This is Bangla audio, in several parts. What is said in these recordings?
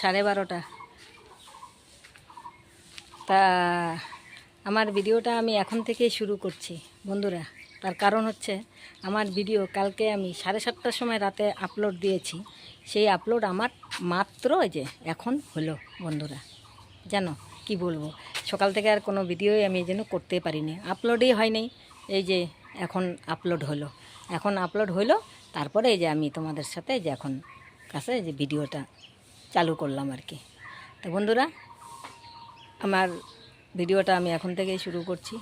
সাড়ে বারোটা। তা, আমার ভিডিওটা আমি এখন থেকেই শুরু করছি, বন্ধুরা। তার কারণ হচ্ছে, আমার ভিডিও কালকে আমি সাড়ে সাতটার সময় রাতে আপলোড দিয়েছি। সেই আপলোড আমার মাত্র যে এখন হলো, বন্ধুরা। জানো, কি বলব? সকাল থেকে আর কোনো ভিডিওই আমি জন্য করতে পারিনি। আপলোডই হয়নি, এই যে এখন আপলোড হলো। এখন আপলোড হলো, তারপরে এই যে আমি তোমাদের সাথে যে এখন কাছে যে ভিডিওটা চালু করলাম আর কি। তো বন্ধুরা, আমার ভিডিওটা আমি এখন থেকেই শুরু করছি।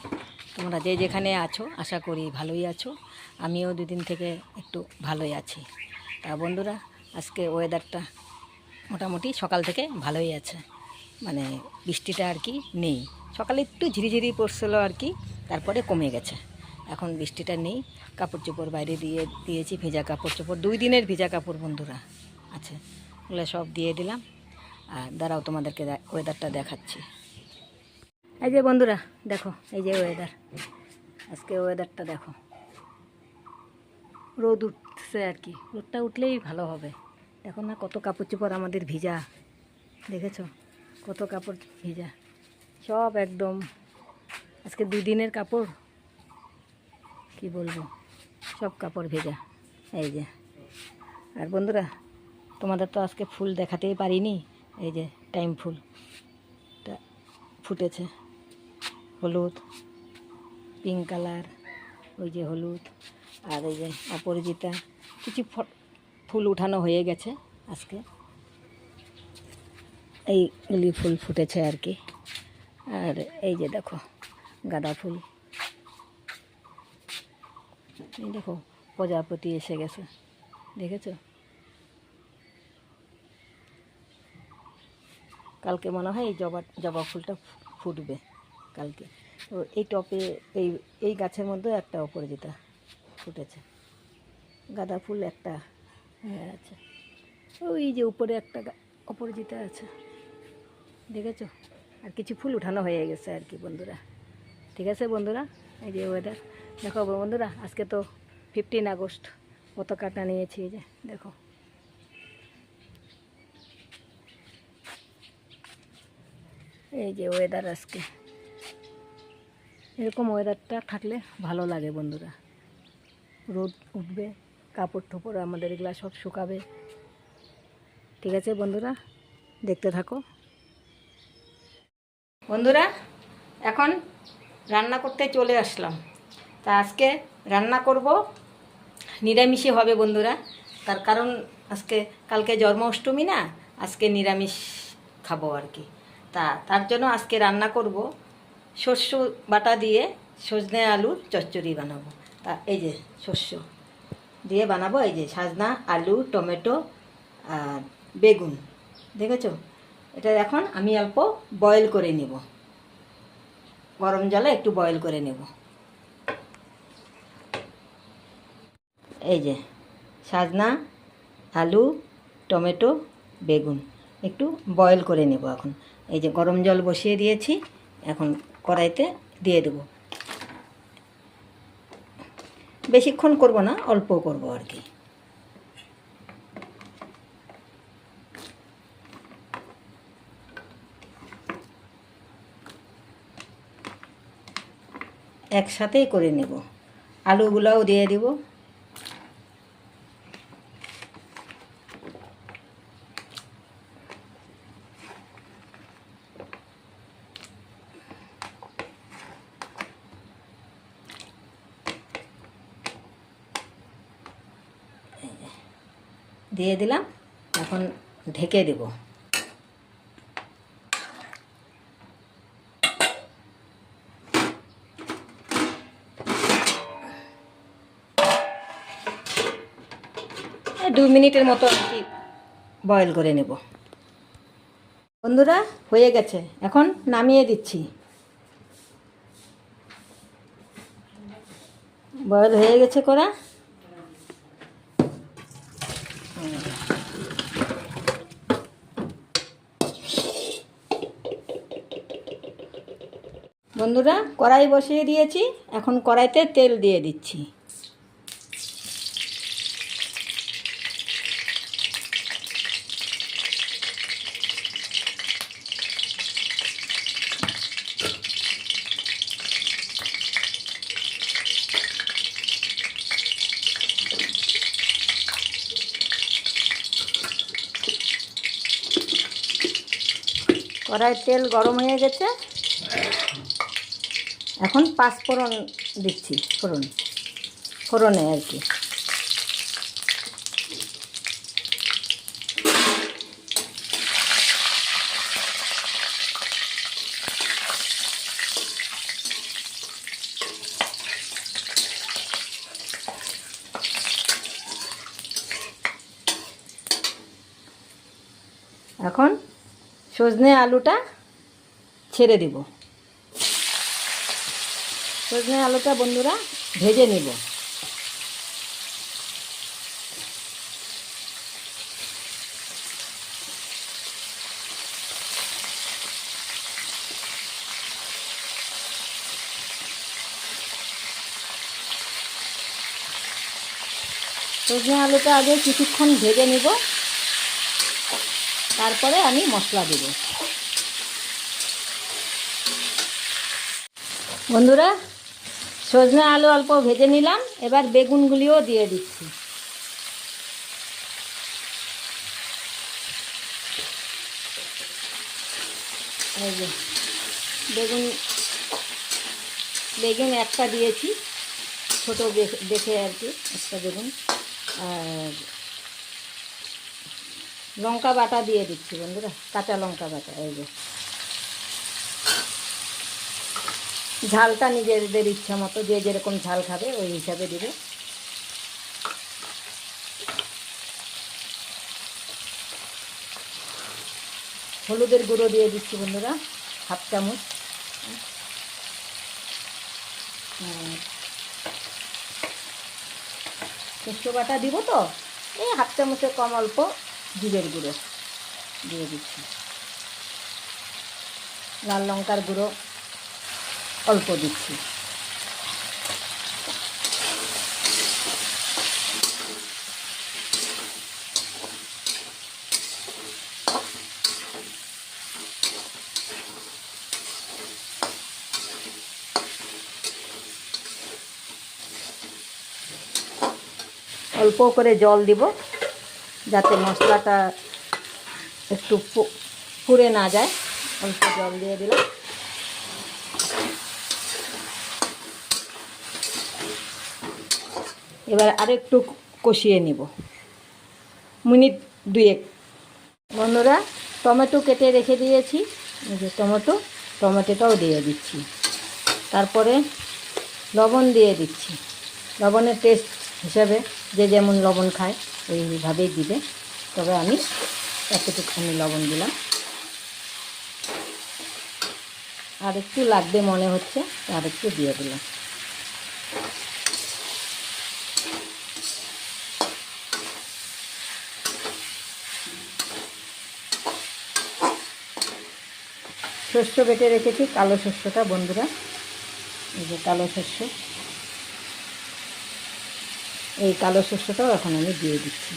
তোমরা যে যেখানে আছো, আশা করি ভালোই আছো। আমিও দুদিন থেকে একটু ভালোই আছি। তা বন্ধুরা, আজকে ওয়েদারটা মোটামুটি সকাল থেকে ভালোই আছে। মানে বৃষ্টিটা আর কি নেই। সকালে একটু ঝিরিঝিরি পড়ছিল আর কি, তারপরে কমে গেছে। এখন বৃষ্টিটা নেই। কাপড় চোপড় বাইরে দিয়ে দিয়েছি, ভেজা কাপড় চোপড়, দুই দিনের ভেজা কাপড় বন্ধুরা আছে। ওগুলো সব দিয়ে দিলাম। আর দাঁড়াও, তোমাদেরকে ওয়েদারটা দেখাচ্ছি। এই যে বন্ধুরা, দেখো, এই যে ওয়েদার আজকে ওয়েদারটা দেখো। রোদ উঠছে আর কি। রোদটা উঠলেই ভালো হবে। দেখো না, কত কাপড় চোপড় আমাদের ভিজা। দেখেছ? কত কাপড় ভিজা। সব একদম। আজকে দুই দিনের কাপড়। কি বলব? সব কাপড় ভেজা। এই যে। আর বন্ধুরা তোমাদের তো আজকে ফুল দেখাতেই পারিনি, এই যে টাইম ফুল ফুটেছে। হলুদ পিঙ্ক কালার ওই যে হলুদ, আর এই যে অপরাজিতা, কিছু ফুল উঠানো হয়ে গেছে আজকে। এইগুলি ফুল ফুটেছে আর কি। আর এই যে দেখো, গাঁদা ফুল। এই দেখো, প্রজাপতি এসে গেছে। দেখেছ? কালকে মনে হয় এই জবা জবা ফুলটা ফুটবে কালকে। তো এই টপে, এই এই গাছের মধ্যে একটা অপরাজিতা ফুটেছে। গাঁদা ফুল একটা হ্যাঁ আছে। ওই যে উপরে একটা অপরাজিতা আছে। দেখেছ? আর কিছু ফুল উঠানো হয়ে গেছে আর কি বন্ধুরা। ঠিক আছে বন্ধুরা? এই যে ওয়েদার দেখো বন্ধুরা, আজকে তো ফিফটিন আগস্ট, পতাকাটা নিয়েছি এই যে, দেখো। এই যে ওয়েদার আজকে। এরকম ওয়েদারটা থাকলে ভালো লাগে বন্ধুরা। রোদ উঠবে, কাপড় ঠোপড় আমাদের এগুলা সব শুকাবে। ঠিক আছে বন্ধুরা, দেখতে থাকো। বন্ধুরা, এখন রান্না করতে চলে আসলাম। তা আজকে রান্না করব, নিরামিষই হবে বন্ধুরা। তার কারণ আজকে, কালকে জন্মাষ্টমী না, আজকে নিরামিষ খাব আর কি। তা, তার জন্য আজকে রান্না করব। শস্য বাটা দিয়ে সজনে আলুর চচ্চড়ি বানাবো। তা, এই যে শস্য দিয়ে বানাবো, এই যে সাজনা, আলু, টমেটো আর বেগুন। দেখেছ? এটা এখন আমি অল্প বয়েল করে নেব। গরম জলে একটু বয়েল করে নেব। এই যে সাজনা, আলু, টমেটো, বেগুন। একটু বয়েল করে নেব এখন। এই যে গরম জল বসিয়ে দিয়েছি, এখন কড়াইতে দিয়ে দেব। বেশিক্ষণ করব না, অল্প করব আর কি। একসাথেই করে নেব। আলুগুলোও দিয়ে দেব। দিয়ে দিলাম, এখন ঢেকে দেব। দু মিনিটের মতো আর কি বয়েল করে নেব। বন্ধুরা, হয়ে গেছে। এখন নামিয়ে দিচ্ছি। বয়েল হয়ে গেছে করা। বন্ধুরা কড়াই বসিয়ে দিয়েছি। এখন কড়াইতে তেল দিয়ে দিচ্ছি। কড়াইয়ের তেল গরম হয়ে গেছে। এখন পাঁচ ফোড়ন দিচ্ছি ফোড়ন। ফোড়নে আর কি। এখন সজনে আলুটা ছেড়ে দিব। সজনে আলুটা বন্ধুরা ভেজে নিব। সজনে আলুটা আগে কিছুক্ষণ ভেজে নিব। তারপরে আমি মশলা দেব। বন্ধুরা, সজনে আলু অল্প ভেজে নিলাম, এবার বেগুনগুলিও দিয়ে দিচ্ছি। বেগুন বেগুন একটা দিয়েছি, ছোটো দেখে- আর কি, একটা বেগুন। আর লঙ্কা বাটা দিয়ে দিচ্ছি বন্ধুরা, কাঁচা লঙ্কা বাটা, এই যে। ঝালটা নিজেদের ইচ্ছা মতো, যে যেরকম ঝাল খাবে ওই হিসাবে দিবে। হলুদের গুঁড়ো দিয়ে দিচ্ছি বন্ধুরা, হাফ চামচ। পোস্ত বাটা দিব তো? এই হাফ চামচের কম অল্প। জিরের গুঁড়ো দিয়ে দিচ্ছি। লাল লঙ্কার গুঁড়ো অল্প দিচ্ছি। অল্প করে জল দিব। যাতে মশলাটা একটু পুড়ে না যায়, অল্প জল দিয়ে দিলাম। এবার আরেকটু কষিয়ে নিব। মিনিট দুয়েক। বন্ধুরা, টমেটো কেটে রেখে দিয়েছি। যে টমেটো, টমেটোটাও দিয়ে দিচ্ছি। তারপরে লবণ দিয়ে দিচ্ছি। লবণের টেস্ট হিসাবে যে যেমন লবণ খায়। ওইভাবেই দিবে। তবে আমি এতটুকুখানি লবণ দিলাম। আর একটু লাগবে মনে হচ্ছে, আর একটু দিয়ে দিলাম। শস্য বেটে রেখেছি, কালো শস্যটা বন্ধুরা। এই যে কালো শস্য। এই কালো শস্যটাও এখন আমি দিয়ে দিচ্ছি।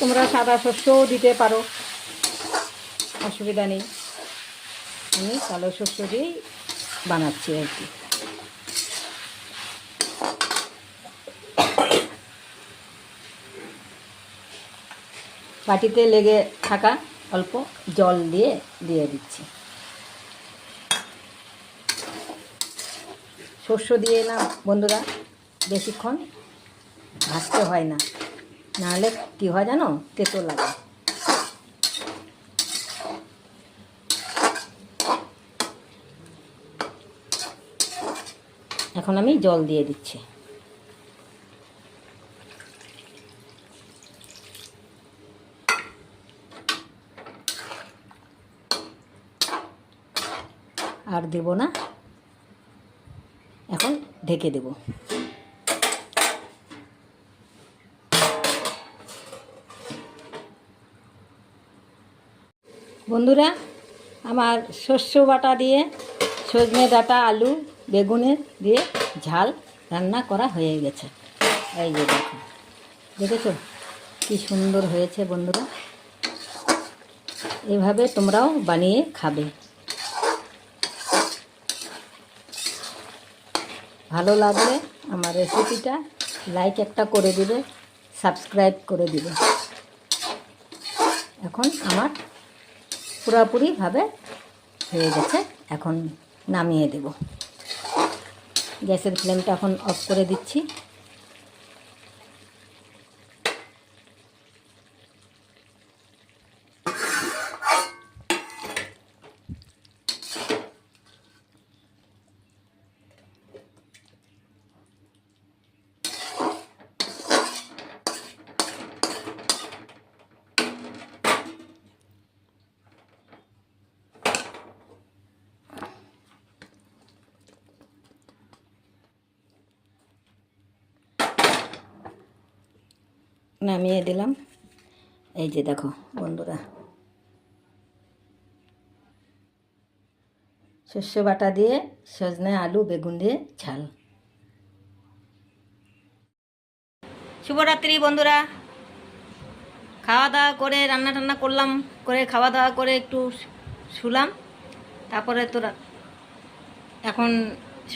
তোমরা সাদা শস্যও দিতে পারো, অসুবিধা নেই। আমি কালো শস্য দিয়েই বানাচ্ছি আর কি। বাটিতে লেগে থাকা অল্প জল দিয়ে দিয়ে দিচ্ছি। শস্য দিয়ে না বন্ধুরা। বেশিক্ষণ ভাজতে হয় না। নাহলে কী হয় জানো? তেতো লাগে। এখন আমি জল দিয়ে দিচ্ছি। আর দেব না। এখন ঢেকে দেব। বন্ধুরা, আমার শস্য বাটা দিয়ে, সজনে ডাটা, আলু বেগুনের দিয়ে ঝাল রান্না করা হয়ে গেছে। এই যে দেখো, দেখেছ? কি সুন্দর হয়েছে বন্ধুরা। এভাবে তোমরাও বানিয়ে খাবে। ভালো লাগলে আমার রেসিপিটা লাইক একটা করে দিবে সাবস্ক্রাইব করে দিবে। এখন আমার পুরোপুরিভাবে হয়ে গেছে, এখন নামিয়ে দেব। গ্যাসের ফ্লেমটা এখন অফ করে দিচ্ছি। নামিয়ে দিলাম। এই যে দেখো বন্ধুরা। শস্য বাটা দিয়ে সজনে আলু, বেগুন দিয়ে ঝাল। শুভরাত্রি বন্ধুরা। খাওয়া দাওয়া করে রান্না টান্না করলাম, করে খাওয়া দাওয়া করে একটু শুলাম। তারপরে তো এখন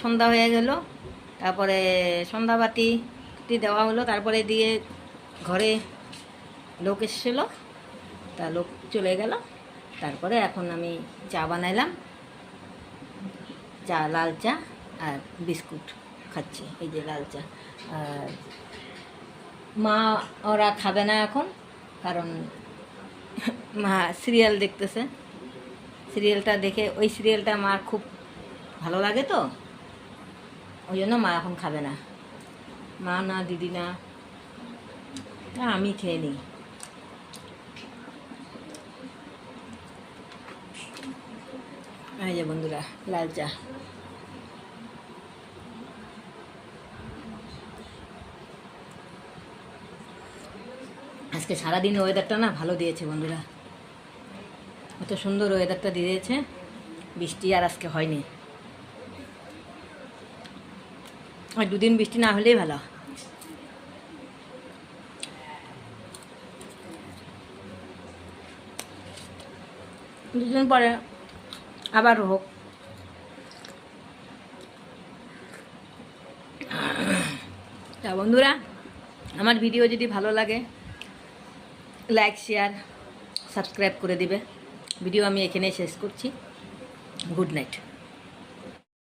সন্ধ্যা হয়ে গেল। তারপরে সন্ধ্যাবাতি দেওয়া হলো। তারপরে দিয়ে ঘরে লোক এসেছিল, তা লোক চলে গেল। তারপরে এখন আমি চা বানাইলাম। চা, লাল চা আর বিস্কুট খাচ্ছি, এই যে লাল চা। আর মা ওরা খাবে না এখন, কারণ মা সিরিয়াল দেখতেছে। সিরিয়ালটা দেখে, ওই সিরিয়ালটা মার খুব ভালো লাগে তো, ওই জন্য মা এখন খাবে না। মা না, দিদি না তা আমি খেয়ে নিই যে বন্ধুরা লাল চা আজকে সারাদিন ওয়েদারটা না ভালো দিয়েছে বন্ধুরা। এত সুন্দর ওয়েদারটা দিয়েছে। বৃষ্টি আর আজকে হয়নি। আর দুদিন বৃষ্টি না হলেই ভালো। দুদিন পরে আবার হোক। তা বন্ধুরা, আমার ভিডিও যদি ভালো লাগে লাইক শেয়ার সাবস্ক্রাইব করে দিবে। ভিডিও আমি এখানেই শেষ করছি। Good night.